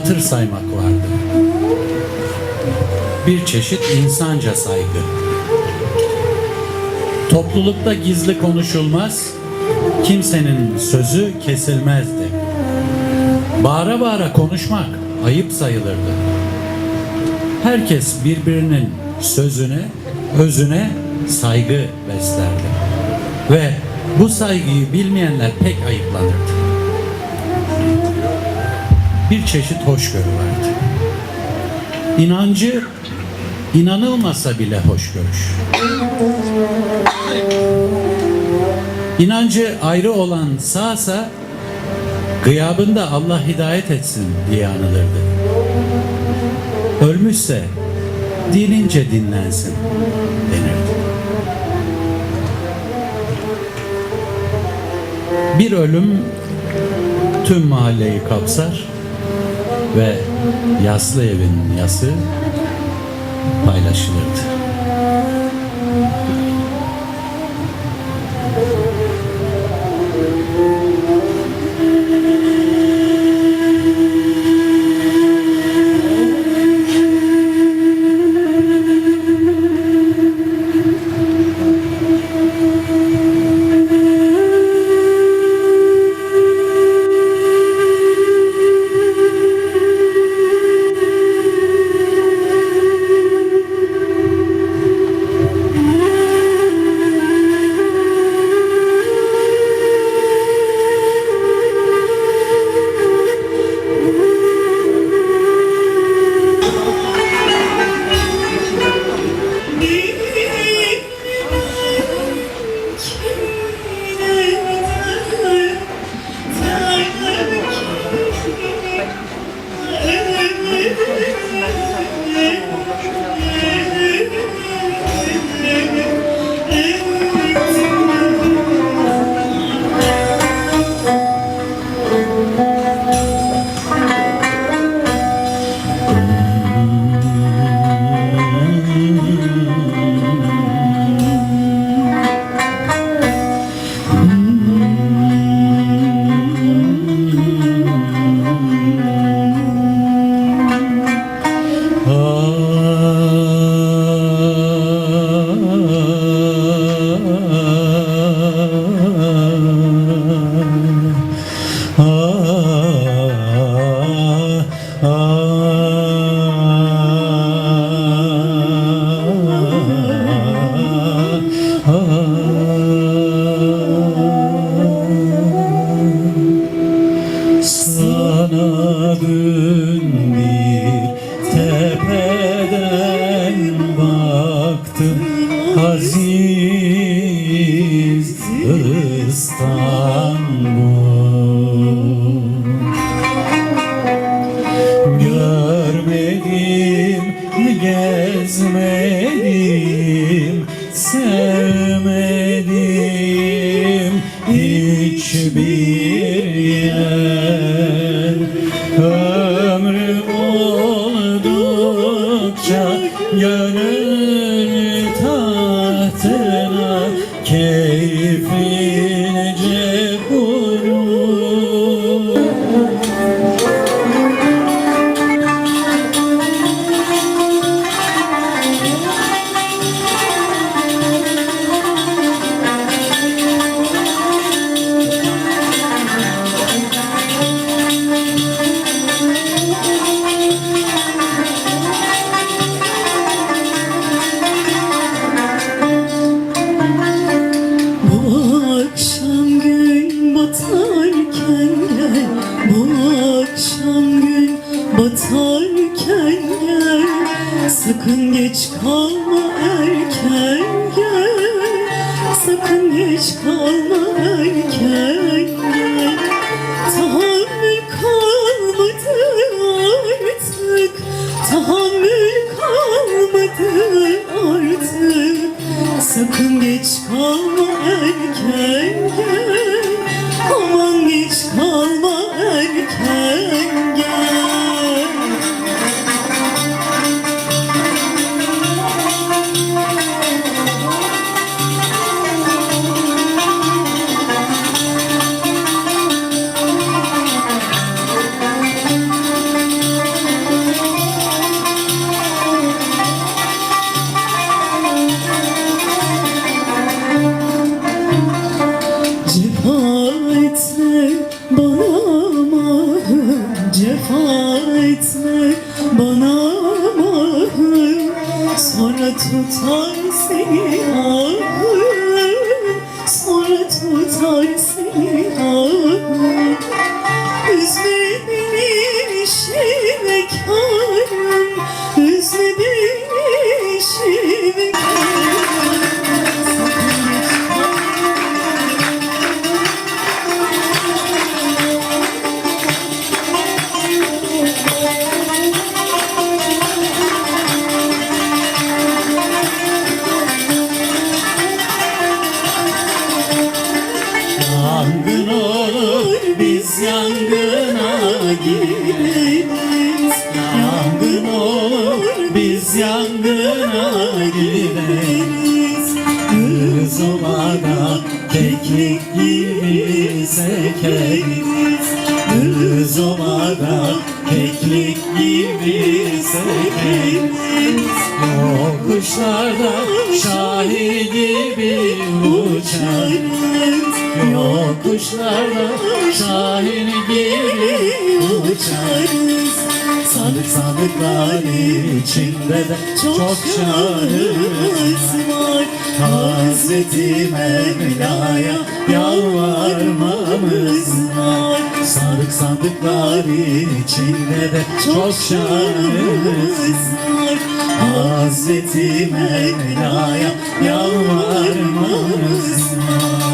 hatır saymak vardı. Bir çeşit insanca saygı. Toplulukta gizli konuşulmaz, kimsenin sözü kesilmezdi. Bağıra bağıra konuşmak ayıp sayılırdı. Herkes birbirinin sözüne, özüne saygı beslerdi. Ve bu saygıyı bilmeyenler pek ayıplanırdı. Bir çeşit hoşgörü vardı. İnancı inanılmasa bile hoş görür. İnancı ayrı olan sağsa gıyabında Allah hidayet etsin diye anılırdı. Ölmüşse dinince dinlensin denirdi. Bir ölüm tüm mahalleyi kapsar ve yaslı evin yası paylaşılırdı. Baktım Aziz İstanbul. Görmedim, gezmedim, sevmedim hiçbir keyfi. 큰 게 처음 Sonra tutar seni ahım Sonra tutar seni ahım Kız olana keklik gibi sekeriz Kız olana keklik gibi sekeriz Yokuşlarda şahin gibi uçarız. Yokuşlarda şahin gibi uçarız. Sandık sandıklar içinde de çok şanımız var Hazreti Mevla'ya yalvarmamız var. Sandık sandıklar içinde de çok şanımız var. Hazreti Mevla'ya yalvarmamız var